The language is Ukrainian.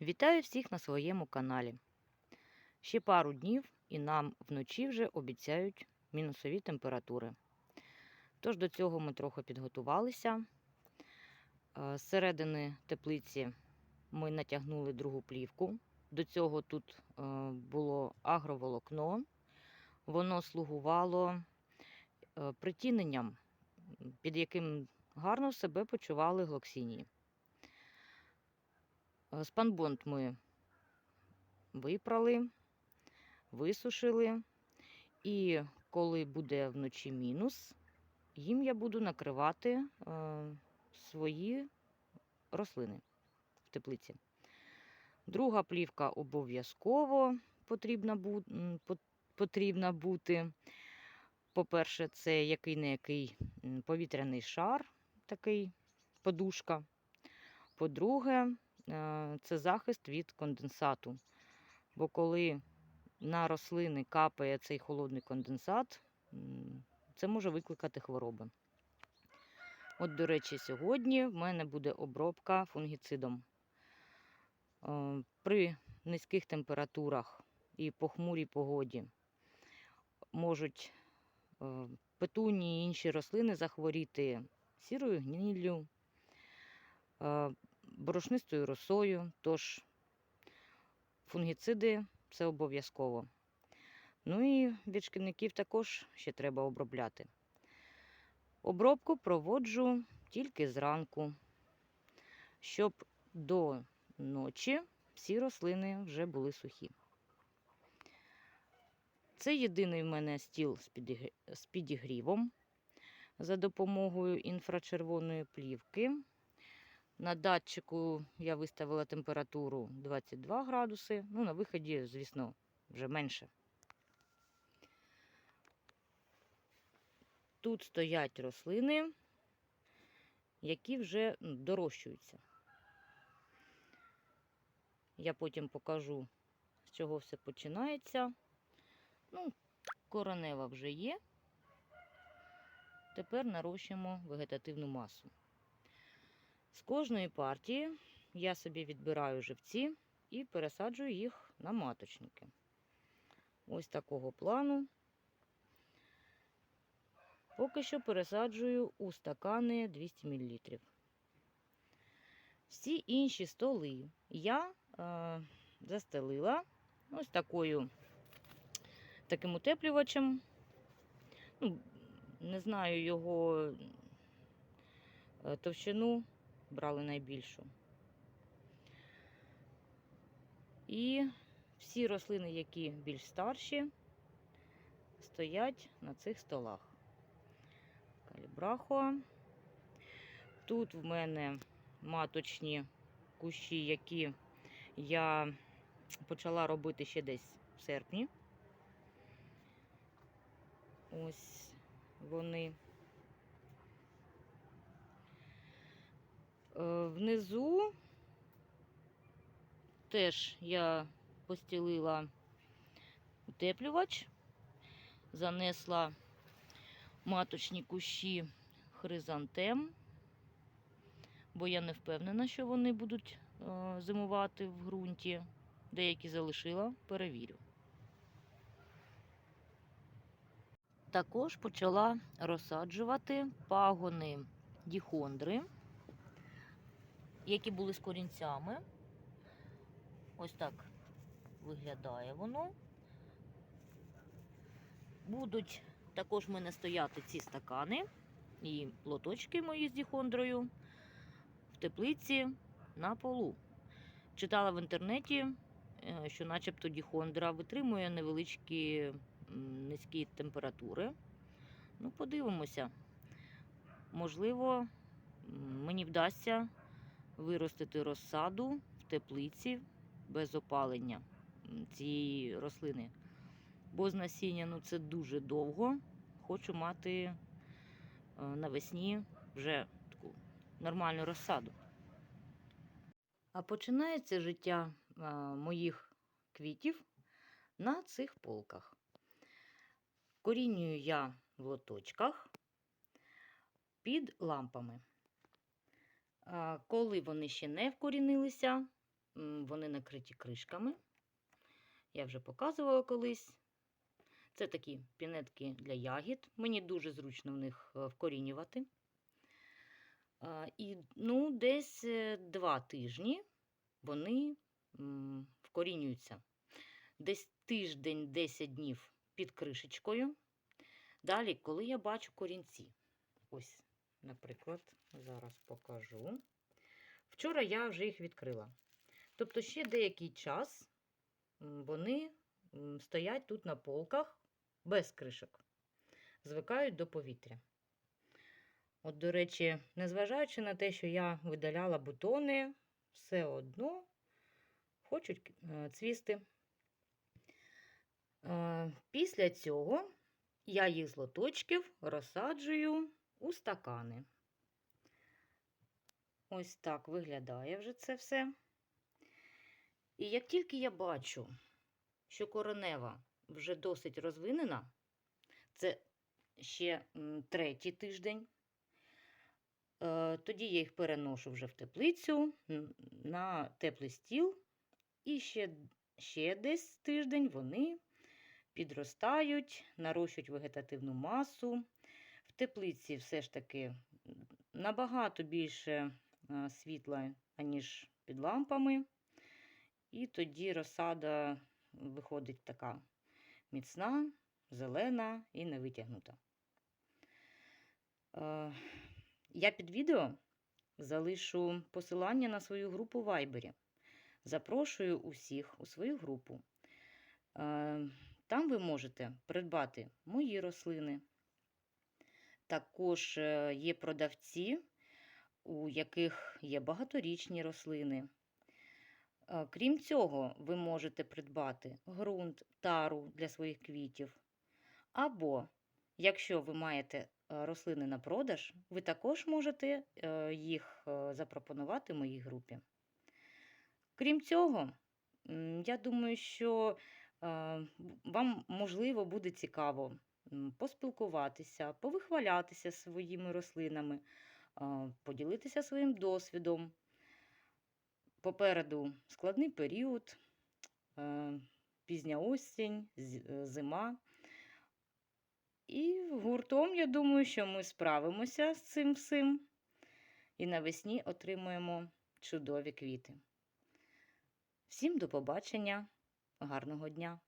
Вітаю всіх на своєму каналі. Ще пару днів і нам вночі вже обіцяють мінусові температури. Тож до цього ми трохи підготувалися. Е, З середини теплиці ми натягнули другу плівку. До цього тут е, було агроволокно. Воно слугувало е, притіненням, під яким гарно себе почували глоксінії. Е, Спанбонд ми випрали, висушили. І коли буде вночі мінус, їм я буду накривати е, свої рослини в теплиці. Друга плівка обов'язково потрібна, потрібна бути. По-перше, це який не який повітряний шар, такий подушка. По-друге, це захист від конденсату. Бо коли на рослини капає цей холодний конденсат, це може викликати хвороби. От, до речі, сьогодні в мене буде обробка фунгіцидом. Е, При низьких температурах і похмурій погоді можуть е, петуні і інші рослини захворіти сірою гніллю, е, борошнистою росою, тож фунгіциди це обов'язково. Ну і від шкідників також ще треба обробляти. Обробку проводжу тільки зранку, щоб до ночі всі рослини вже були сухі. Це єдиний в мене стіл з підігрівом за допомогою інфрачервоної плівки. На датчику я виставила температуру 22 градуси. Ну, на виході, звісно, вже менше. Тут стоять рослини, які вже ну, дорощуються. Я потім покажу, з чого все починається. Ну, коронева вже є. Тепер нарощуємо вегетативну масу. З кожної партії я собі відбираю живці і пересаджую їх на маточники. Ось такого плану. Поки що пересаджую у стакани 200 мл. Всі інші столи я е, застелила ось такою, таким утеплювачем. Ну, не знаю його е, товщину, брали найбільшу. І всі рослини, які більш старші, стоять на цих столах. Калібрахо. Тут в мене маточні кущі, які я почала робити ще десь в серпні. Ось вони. Е, Внизу теж я постілила утеплювач, занесла маточні кущі хризантем, бо я не впевнена, що вони будуть е, зимувати в ґрунті. Деякі залишила, перевірю. Також почала розсаджувати пагони діхондри, які були з корінцями. Ось так виглядає воно. Будуть також в мене стояти ці стакани і лоточки мої з діхондрою в теплиці на полу. Читала в інтернеті, е, що начебто діхондра витримує невеличкі низькі температури. Ну, подивимося. Можливо, мені вдасться виростити розсаду в теплиці без опалення цієї рослини. Бо з насіння ну, це дуже довго. Хочу мати е, навесні вже таку нормальну розсаду. А починається життя е, моїх квітів на цих полках. Корінюю я в лоточках під лампами. Коли вони ще не вкорінилися, вони накриті кришками. Я вже показувала колись. Це такі пінетки для ягід. Мені дуже зручно в них е, вкорінювати. І ну, десь е, два тижні вони вкорінюються. Десь тиждень, 10 днів під кришечкою. Далі, коли я бачу корінці, ось, наприклад, зараз покажу. Вчора я вже їх відкрила. Тобто ще деякий час вони стоять тут на полках без кришок, звикають до повітря. От, до речі, незважаючи на те, що я видаляла бутони, все одно хочуть е, цвісти. Е, Після цього я їх з лоточків розсаджую у стакани. Ось так виглядає вже це все. І як тільки я бачу, що коронева вже досить розвинена, це ще третій тиждень, е, тоді я їх переношу вже в теплицю на теплий стіл, і ще, ще десь тиждень вони підростають, нарощують вегетативну масу. Теплиці все ж таки набагато більше світла, аніж під лампами. І тоді розсада виходить така міцна, зелена і невитягнута. Е, Я під відео залишу посилання на свою групу в Вайбері. Запрошую усіх у свою групу. Там ви можете придбати мої рослини. Також е, є продавці, у яких є багаторічні рослини. Е, Крім цього, ви можете придбати ґрунт, тару для своїх квітів. Або, якщо ви маєте е, рослини на продаж, ви також можете їх запропонувати моїй групі. Крім цього, я думаю, що вам можливо буде цікаво поспілкуватися, повихвалятися своїми рослинами, поділитися своїм досвідом. Попереду складний період, пізня осінь, е, зима. І гуртом, я думаю, що ми справимося з цим всім. І навесні отримуємо чудові квіти. Всім до побачення, гарного дня!